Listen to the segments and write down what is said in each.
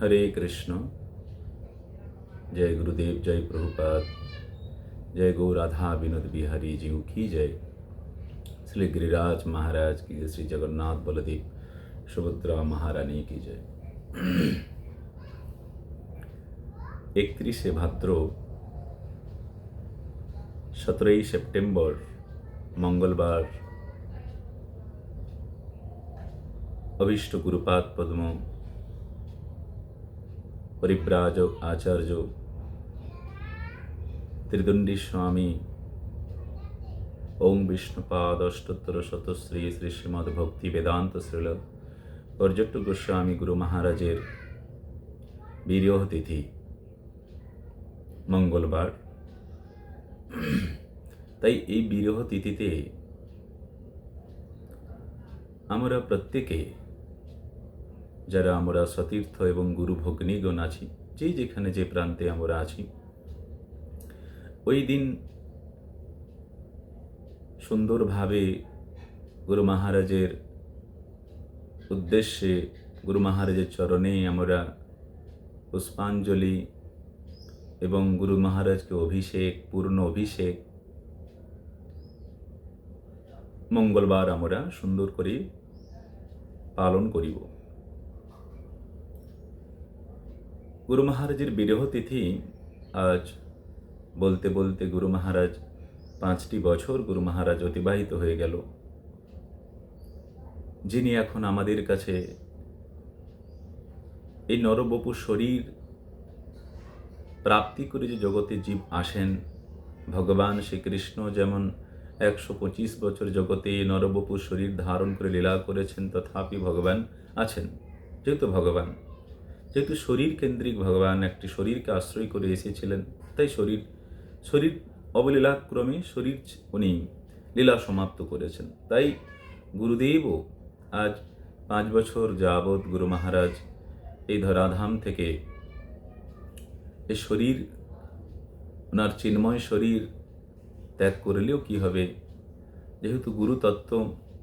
হরে কৃষ্ণ জয় গুরুদেব জয় প্রভুপাদ जय गौ राधा विनोद बिहारी जीव की जय श्री गिरिराज महाराज की जय श्री जगन्नाथ बलदेव सुभद्रा महारानी की जय একত্রিশে ভাদ্র সতেরোই সেপ্টেম্বর মঙ্গলবার অভীষ্ট গুরুপাদ পদ্ম পরিব্রাজ আচার্য ত্রিদণ্ডী স্বামী ওম বিষ্ণুপাদ অষ্টোত্তর শত শ্রী শ্রী শ্রীমদ ভক্তি বেদান্ত শ্রীল পর্যট্ট গোস্বামী গুরু মহারাজের বিরহ তিথি মঙ্গলবার। তাই এই বিরহ তিথিতে আমরা প্রত্যেকে যারা আমরা সতীর্থ এবং গুরু ভগ্নীগণ আছি যে যেখানে যে প্রান্তে আমরা আছি, ওই দিন সুন্দরভাবে গুরু মহারাজের উদ্দেশ্যে, গুরু মহারাজের চরণে আমরা পুষ্পাঞ্জলি এবং গুরু মহারাজকে অভিষেক, পূর্ণ অভিষেক মঙ্গলবার আমরা সুন্দর করে পালন করিব। গুরু মহারাজের বিরহ তিথি আজ বলতে বলতে গুরু মহারাজ পাঁচটি বছর গুরু মহারাজ অতিবাহিত হয়ে গেল। যিনি এখন আমাদের কাছে এই নরবপু শরীর প্রাপ্তি করে যে জগতে জীব আসেন, ভগবান শ্রীকৃষ্ণ যেমন একশো পঁচিশ বছর জগতে নরবপু শরীর ধারণ করে লীলা করেছেন, তথাপি ভগবান আছেন, যেহেতু ভগবান। যেহেতু শরীর কেন্দ্রিক ভগবান, একটি শরীরকে আশ্রয় করে এসেছিলেন, তাই শরীর শরীর অবলীলাক্রমে শরীর উনি লীলা সমাপ্ত করেছেন। তাই গুরুদেবও আজ পাঁচ বছর যাবৎ গুরু মহারাজ এই ধরাধাম থেকে এই শরীর, ওনার চিন্ময় শরীর ত্যাগ করলেও কি হবে? যেহেতু গুরু তত্ত্ব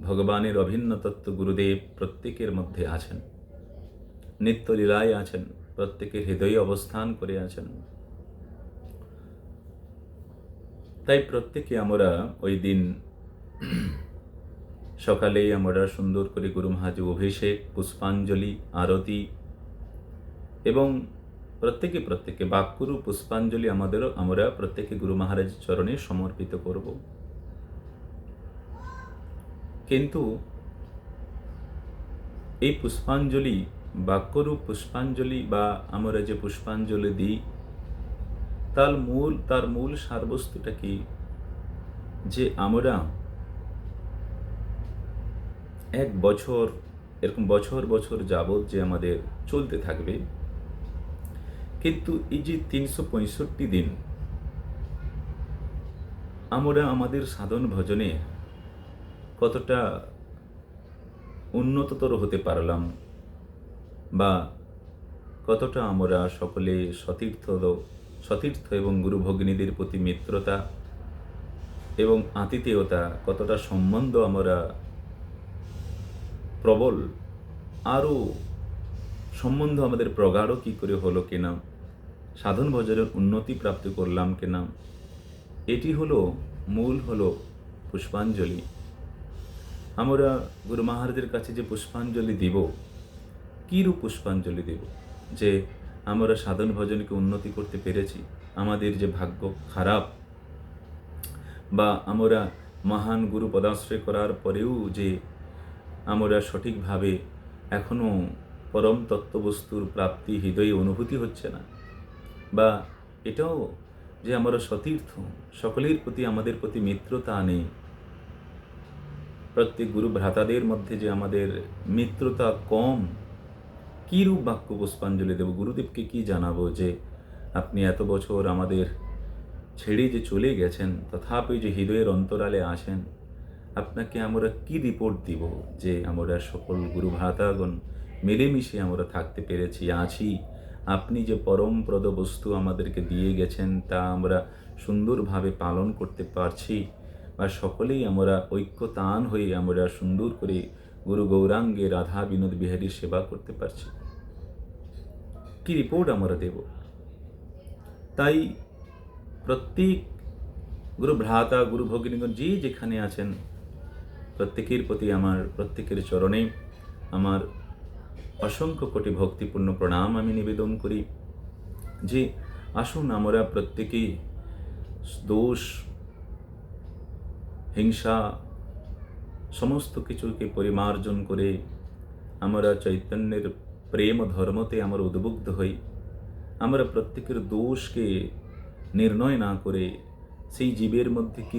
ভগবানের অভিন্ন তত্ত্ব গুরুদেব প্রত্যেকের মধ্যে আছেন। নিত্য লীলায় আছেন, প্রত্যেকের হৃদয়ে অবস্থান করে আছেন। তাই প্রত্যেকে আমরা ওই দিন সকালেই আমরা সুন্দর করে গুরু মহাজ অভিষেক, পুষ্পাঞ্জলি, আরতি এবং প্রত্যেকে প্রত্যেকে বাক্যুরু পুষ্পাঞ্জলি আমাদেরও আমরা প্রত্যেকে গুরু মহারাজ চরণে সমর্পিত করব। কিন্তু এই পুষ্পাঞ্জলি বাক্যরূপ পুষ্পাঞ্জলি বা আমরা যে পুষ্পাঞ্জলি দিই, তার মূল তার মূল সারবস্তুটা কি? যে আমরা এক বছর, এরকম বছর বছর যাবৎ যে আমাদের চলতে থাকবে, কিন্তু এই যে তিনশো পঁয়ষট্টি দিন আমরা আমাদের সাধন ভজনে কতটা উন্নততর হতে পারলাম বা কতটা আমরা সকলে সতীর্থ সতীর্থ এবং গুরু ভগ্নীদের প্রতি মিত্রতা এবং আতিথেয়তা, কতটা সম্বন্ধ আমরা প্রবল, আরও সম্বন্ধ আমাদের প্রগাঢ় কী করে হলো কিনা, সাধন ভজনের উন্নতি প্রাপ্ত করলাম কিনা, এটি হলো মূল হলো পুষ্পাঞ্জলি। আমরা গুরু মহারাজের কাছে যে পুষ্পাঞ্জলি দিব কীরূপ পুষ্পাঞ্জলি দেব? যে আমরা সাধন ভজনকে উন্নতি করতে পেরেছি, আমাদের যে ভাগ্য খারাপ, বা আমরা মহান গুরু পদাশ্রয় করার পরেও যে আমরা সঠিকভাবে এখনও পরম তত্ত্ববস্তুর প্রাপ্তি হৃদয়ে অনুভূতি হচ্ছে না, বা এটাও যে আমরা সতীর্থ, সকলের প্রতি আমাদের প্রতি মিত্রতা নেই। প্রত্যেক গুরু ভ্রাতাদের মধ্যে যে আমাদের মিত্রতা কম কীরূপ বাক্য পুষ্পাঞ্জলি দেব? গুরুদেবকে কি জানাব যে আপনি এত বছর আমাদের ছেড়ে যে চলে গেছেন, তথাপি যে হৃদয়ের অন্তরালে আসেন আপনাকে আমরা কি রিপোর্ট দিব যে আমরা সকল গুরু ভ্রাতাগণ মিলেমিশে আমরা থাকতে পেরেছি? আছি। আপনি যে পরমপ্রদ বস্তু আমাদেরকে দিয়ে গেছেন, তা আমরা সুন্দরভাবে পালন করতে পারছি। বা সকলেই আমরা ঐক্যতান হয়ে আমরা সুন্দর করে গুরু গৌরাঙ্গে রাধা বিনোদ বিহারীর সেবা করতে পারছি। কি রিপোর্ট আমরা দেব? তাই প্রত্যেক গুরু ভ্রাতা, গুরু ভগিনীগণ যে যেখানে আছেন, প্রত্যেকের প্রতি আমার, প্রত্যেকের চরণে আমার অসংখ্য কোটি ভক্তিপূর্ণ প্রণাম আমি নিবেদন করি যে আসুন আমরা প্রত্যেকেই দোষ, হিংসা সমস্ত কিছুকে পরিমার্জন করে আমরা চৈতন্যের প্রেম ধর্মতে আমরা উদ্বুদ্ধ হই, আমরা প্রত্যেকের দোষকে নির্ণয় না করে সেই জীবের মধ্যে কি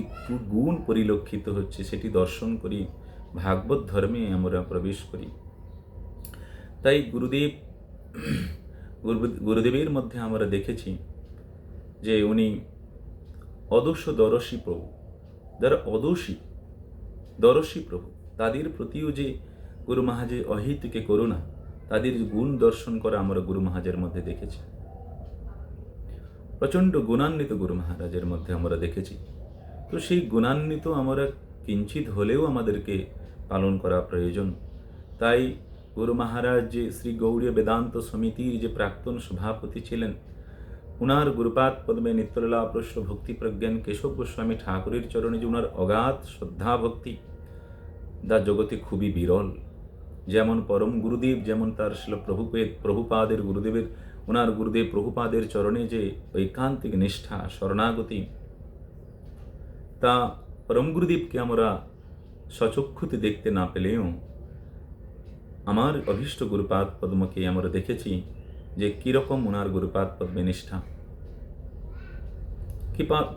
গুণ পরিলক্ষিত হচ্ছে সেটি দর্শন করি, ভাগবত ধর্মে আমরা প্রবেশ করি। তাই গুরুদেব, গুরুদেবের মধ্যে আমরা দেখেছি যে উনি অদস্য দরশী প্রভু। যারা অদোষী দরশী প্রভু, তাদের প্রতিও যে গুরু মহাজের অহিতকে করুণা, তাদের গুণ দর্শন করা আমরা গুরু মহাজের মধ্যে দেখেছি। প্রচণ্ড গুণান্বিত গুরু মহারাজের মধ্যে আমরা দেখেছি। তো সেই গুণান্বিত আমরা কিঞ্চিত হলেও আমাদেরকে পালন করা প্রয়োজন। তাই গুরু মহারাজ যে শ্রী গৌড়ীয় বেদান্ত সমিতির যে প্রাক্তন সভাপতি ছিলেন, উনার গুরুপাত পদ্মে নিত্যলীলা প্রশ্ন ভক্তি প্রজ্ঞান কেশব গোস্বামী ঠাকুরের চরণে যে উনার অগাধ শ্রদ্ধা ভক্তি দা জগতে খুবই বিরল। যেমন পরম গুরুদেব, যেমন তার শিল প্রভুপেদ প্রভুপাদের গুরুদেবের, ওনার গুরুদেব প্রভুপাদের চরণে যে ঐকান্তিক নিষ্ঠা, শরণাগতি, তা পরম গুরুদেবকে আমরা সচক্ষুতে দেখতে না পেলেও আমার অভীষ্ট গুরুপাদ পদ্মকে আমরা দেখেছি যে কীরকম ওনার গুরুপাদ পদ্মে নিষ্ঠা।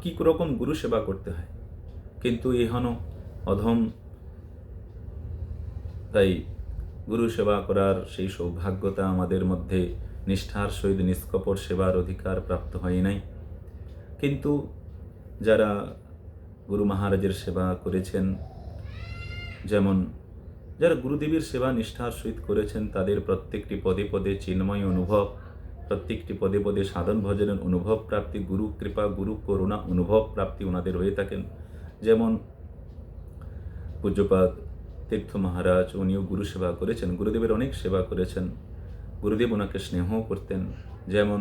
কি রকম গুরু সেবা করতে হয়। কিন্তু এহন অধম তাই গুরু সেবা করার সেই সৌভাগ্যতা আমাদের মধ্যে নিষ্ঠার সহিত নিষ্কপট সেবার অধিকার প্রাপ্ত হয় নাই। কিন্তু যারা গুরু মহারাজের সেবা করেছেন, যেমন যারা গুরুদেবের সেবা নিষ্ঠার সহিত করেছেন, তাদের প্রত্যেকটি পদে পদে চিন্ময় অনুভব, প্রত্যেকটি পদে পদে সাধন ভজনের অনুভব প্রাপ্তি, গুরু কৃপা, গুরু করুণা অনুভব প্রাপ্তি ওনাদের হয়ে থাকেন। যেমন পূজ্যপাদ তীর্থ মহারাজ, উনিও গুরু সেবা করেছেন, গুরুদেবের অনেক সেবা করেছেন। গুরুদেব ওনাকে স্নেহ করতেন। যেমন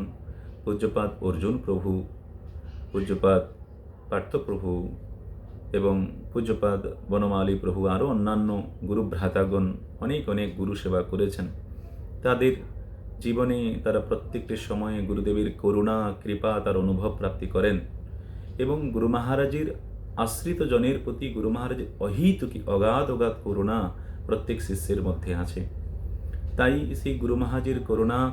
পূজ্যপাদ অর্জুন প্রভু, পূজ্যপাদ পার্থপ্রভু এবং পূজ্যপাদ বনমালী প্রভু, আরও অন্যান্য গুরু ভ্রাতাগণ অনেক অনেক গুরু সেবা করেছেন। তাদের জীবনে তারা প্রত্যেকটি সময়ে গুরুদেবের করুণা, কৃপা, তার অনুভব প্রাপ্তি করেন এবং গুরু মহারাজের আশ্রিত জনের প্রতি গুরু মহারাজের অহিতুকি অগাধ অগাধ করুণা প্রত্যেক শিষ্যের মধ্যে আছে। তাই সেই গুরু মহাজের করুণা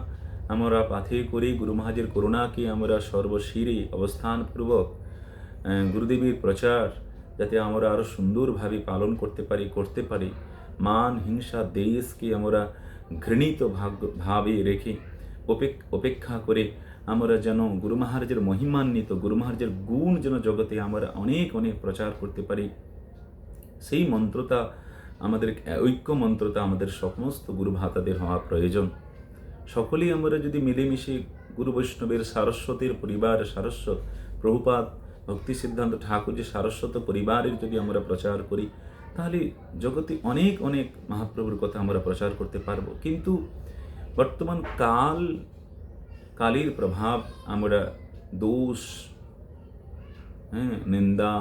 আমরা পাথে করে গুরু মহাজের করুণাকে আমরা সর্বশিরে অবস্থানপূর্বক গুরুদেবের প্রচার যাতে আমরা আরও সুন্দরভাবে পালন করতে পারি করতে পারি, মান, হিংসা, দেশকে আমরা ঘৃণিত ভাগ্য ভাবে রেখে অপেক- অপেক্ষা করে আমরা যেন গুরু মহারাজের মহিমান্বিত গুরু মহারাজের গুণ যেন জগতে আমরা অনেক অনেক প্রচার করতে পারি সেই মন্ত্রতা আমাদের ঐক্য মন্ত্রতা আমাদের সমস্ত গুরু ভাতাদের হওয়া প্রয়োজন সকলেই আমরা যদি মিলেমিশে গুরু বৈষ্ণবের সারস্বতের পরিবার সারস্বত প্রভুপাদ ভক্তি সিদ্ধান্ত ঠাকুর যে সারস্বত পরিবারের যদি আমরা প্রচার করি তাহলে জগতে অনেক অনেক মহাপ্রভুর কথা আমরা প্রচার করতে পারব কিন্তু বর্তমান কাল কালের প্রভাব আমরা দোষ হ্যাঁ নিন্দা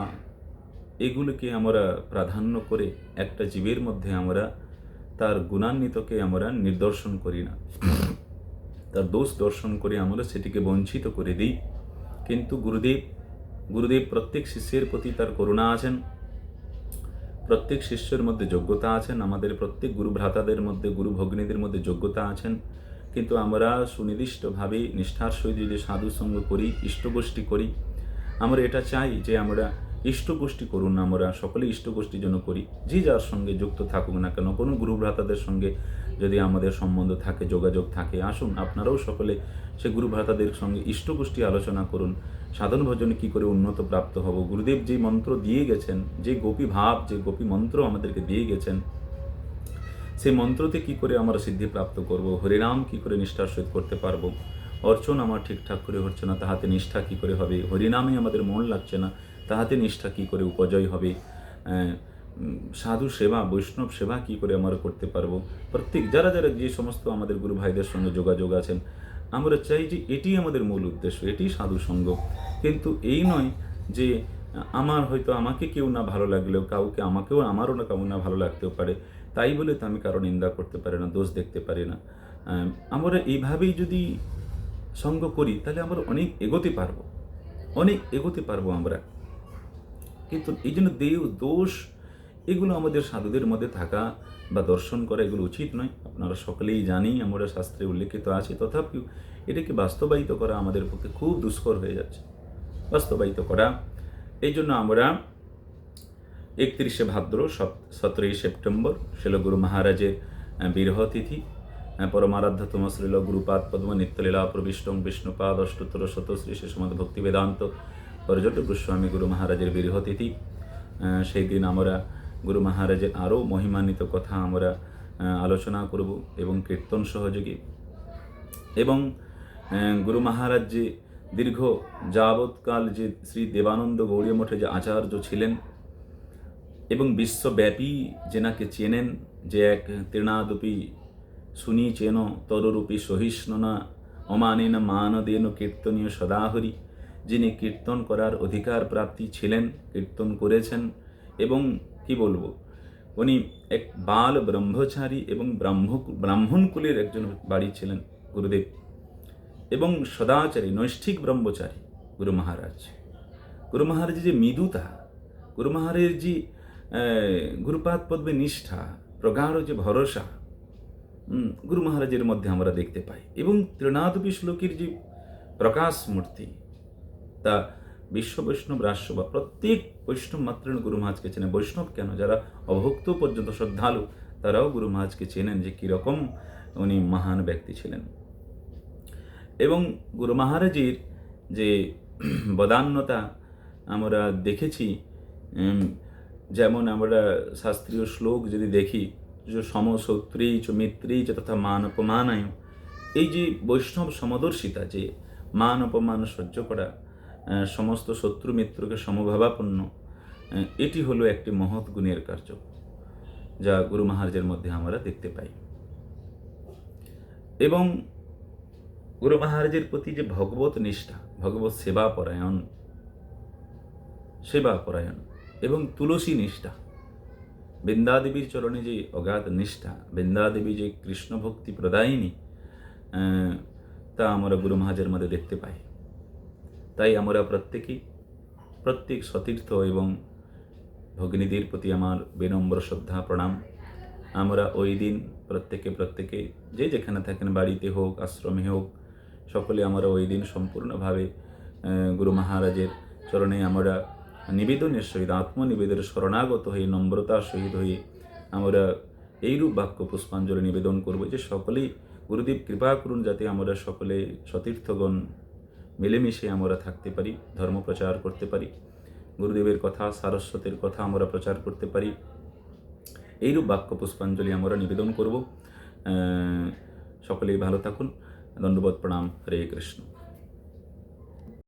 এগুলোকে আমরা প্রাধান্য করে একটা জীবের মধ্যে আমরা তার গুণান্বিতকে আমরা নির্দর্শন করি না তার দোষ দর্শন করে আমরা সেটিকে বঞ্চিত করে দিই কিন্তু গুরুদেব গুরুদেব প্রত্যেক শিষ্যের প্রতি তার করুণা আছেন প্রত্যেক শিষ্যের মধ্যে যোগ্যতা আছেন আমাদের প্রত্যেক গুরু ভ্রাতাদের মধ্যে গুরু ভগ্নীদের মধ্যে যোগ্যতা আছেন কিন্তু আমরা সুনির্দিষ্টভাবে নিষ্ঠার সহিত যদি সাধু সঙ্গ করি, ইষ্টগোষ্ঠী করি, আমরা এটা চাই যে আমরা ইষ্টগোষ্ঠী করুন, আমরা সকলে ইষ্টগোষ্ঠীর জন্য করি। যে যার সঙ্গে যুক্ত থাকুক না কেন, কোনো গুরু ভ্রাতাদের সঙ্গে যদি আমাদের সম্বন্ধ থাকে, যোগাযোগ থাকে, আসুন, আপনারাও সকলে সে গুরু ভ্রাতাদের সঙ্গে ইষ্টগোষ্ঠী আলোচনা করুন। সাধন ভজনে কী করে উন্নত প্রাপ্ত হব? গুরুদেব যে মন্ত্র দিয়ে গেছেন, যে গোপী ভাব, যে গোপী মন্ত্র আমাদেরকে দিয়ে গেছেন সেই মন্ত্রতে কি করে আমরা সিদ্ধি প্রাপ্ত করব? হরিনাম কি করে নিষ্ঠার সহিত করতে পারব? অর্চন আমার ঠিকঠাক করে হচ্ছে না, তাহাতে নিষ্ঠা কি করে হবে? হরিনামে আমাদের মন লাগছে না, তাহাতে নিষ্ঠা কি করে উপজয় হবে? সাধু সেবা, বৈষ্ণব সেবা কি করে আমরা করতে পারব? প্রত্যেক যারা যারা যে সমস্ত আমাদের গুরু ভাইদের সঙ্গে যোগাযোগ আছেন, আমরা চাই যে এটি আমাদের মূল উদ্দেশ্য, এটি সাধু সঙ্গ। কিন্তু এই নয় যে আমার হয়তো আমাকে কেউ না ভালো লাগলেও, কাউকে আমাকেও, আমারও না কাউ না ভালো লাগতেও পারে, তাই বলে তো আমি কারও নিন্দা করতে পারি না, দোষ দেখতে পারি না। আমরা এইভাবেই যদি সঙ্গ করি, তাহলে আমরা অনেক এগোতে পারব, অনেক এগোতে পারব আমরা। কিন্তু এই জন্য দেহ, দোষ, এগুলো আমাদের সাধুদের মধ্যে থাকা বা দর্শন করা এগুলো উচিত নয়। আপনারা সকলেই জানি আমরা শাস্ত্রে উল্লেখিত আছে, তথাপিও এটাকে বাস্তবায়িত করা আমাদের পক্ষে খুব দুষ্কর হয়ে যাচ্ছে। বাস্তবায়িত করা এই জন্য আমরা একত্রিশে ভাদ্র সতেরোই সেপ্টেম্বর শিলগুরু মহারাজের আহ, বিরহ তিথি আহ, শ্রীল গুরুপাদ পদ্ম নিত্যলীলা প্রবিষ্টং বিষ্ণুপাদ অষ্টোত্তর শত শ্রী শেষমদ ভক্তি বেদান্ত পর্যটক গোস্বামী গুরু মহারাজের বিরহ তিথি। সেই দিন আমরা গুরু মহারাজের আরও মহিমান্বিত কথা আমরা আলোচনা করব এবং কীর্তন সহযোগী এবং গুরু মহারাজ যে দীর্ঘ যাবৎকাল যে শ্রী দেবানন্দ গৌরী মঠে যে আচার্য ছিলেন এবং বিশ্বব্যাপী যেনাকে চেনেন, যে এক তৃণাদপি শুনি চেন তররূপী সহিষ্ণুনা অমানেন মানদেন কীর্তনীয় সদাহরি, যিনি কীর্তন করার অধিকার প্রাপ্তি ছিলেন, কীর্তন করেছেন এবং কি বলব, উনি এক বাল ব্রহ্মচারী এবং ব্রাহ্ম ব্রাহ্মণ কুলের একজন বাড়ি ছিলেন, গুরুদেব। এবং সদাচারী, নৈষ্ঠিক ব্রহ্মচারী গুরু মহারাজ। গুরু মহারাজ যে মৃদুতা গুরু মহারাজ যে গুরুপাত পদ্মে নিষ্ঠা, প্রগাঢ় যে ভরসা গুরু মহারাজের মধ্যে আমরা দেখতে পাই। এবং তৃণাদপি শ্লোকের যে প্রকাশ মূর্তি, তা বিশ্ব বৈষ্ণব রাষ্ট্র বা প্রত্যেক বৈষ্ণব মাত্র গুরু মহাজকে চেনে বৈষ্ণব কেন? যারা অভক্ত পর্যন্ত শ্রদ্ধালু, তারাও গুরু মহাজকে চেনেন যে কীরকম উনি মহান ব্যক্তি ছিলেন। এবং গুরু মহারাজের যে বদান্যতা আমরা দেখেছি যেমন আমরা শাস্ত্রীয় শ্লোক যদি দেখি, যে সমশত্রী চ মিত্রী চ তথা মান অপমানায়, এই যে বৈষ্ণব সমদর্শিতা, যে মান অপমান সহ্য করা সমস্ত শত্রু মিত্রকে সমভাবাপন্ন এটি হলো একটি মহৎ গুণের কার্য, যা গুরু মহারাজের মধ্যে আমরা দেখতে পাই। এবং গুরু মহারাজের প্রতি যে ভগবত নিষ্ঠা, ভগবত সেবা পরায়ণ সেবা পরায়ণ এবং তুলসী নিষ্ঠা, বৃন্দাদেবীর চরণে যে অগাধ নিষ্ঠা, বৃন্দাদেবী যে কৃষ্ণ ভক্তি প্রদায়িনী তা আমরা গুরু মহাজের মধ্যে দেখতে পাই। তাই আমরা প্রত্যেকেই প্রত্যেক সতীর্থ এবং ভগ্নীদের প্রতি আমার বিনম্র শ্রদ্ধা, প্রণাম। আমরা ওই দিন প্রত্যেকে প্রত্যেকে যে যেখানে থাকেন, বাড়িতে হোক, আশ্রমে হোক সকলে আমরা ওই দিন সম্পূর্ণভাবে গুরু মহারাজের চরণে আমরা নিবেদনের সহিত আত্মনিবেদনের শরণাগত হয়ে নম্রতার সহিত হয়ে আমরা এইরূপ বাক্য পুষ্পাঞ্জলি নিবেদন করব যে সকলেই গুরুদেব কৃপা করুন যাতে আমরা সকলে সতীর্থগণ মিলেমিশে আমরা থাকতে পারি, ধর্ম প্রচার করতে পারি, গুরুদেবের কথা, সারস্বতের কথা আমরা প্রচার করতে পারি। এইরূপ বাক্য পুষ্পাঞ্জলি আমরা নিবেদন করব। সকলেই ভালো থাকুন। দণ্ডবোধ প্রণাম হরে কৃষ্ণ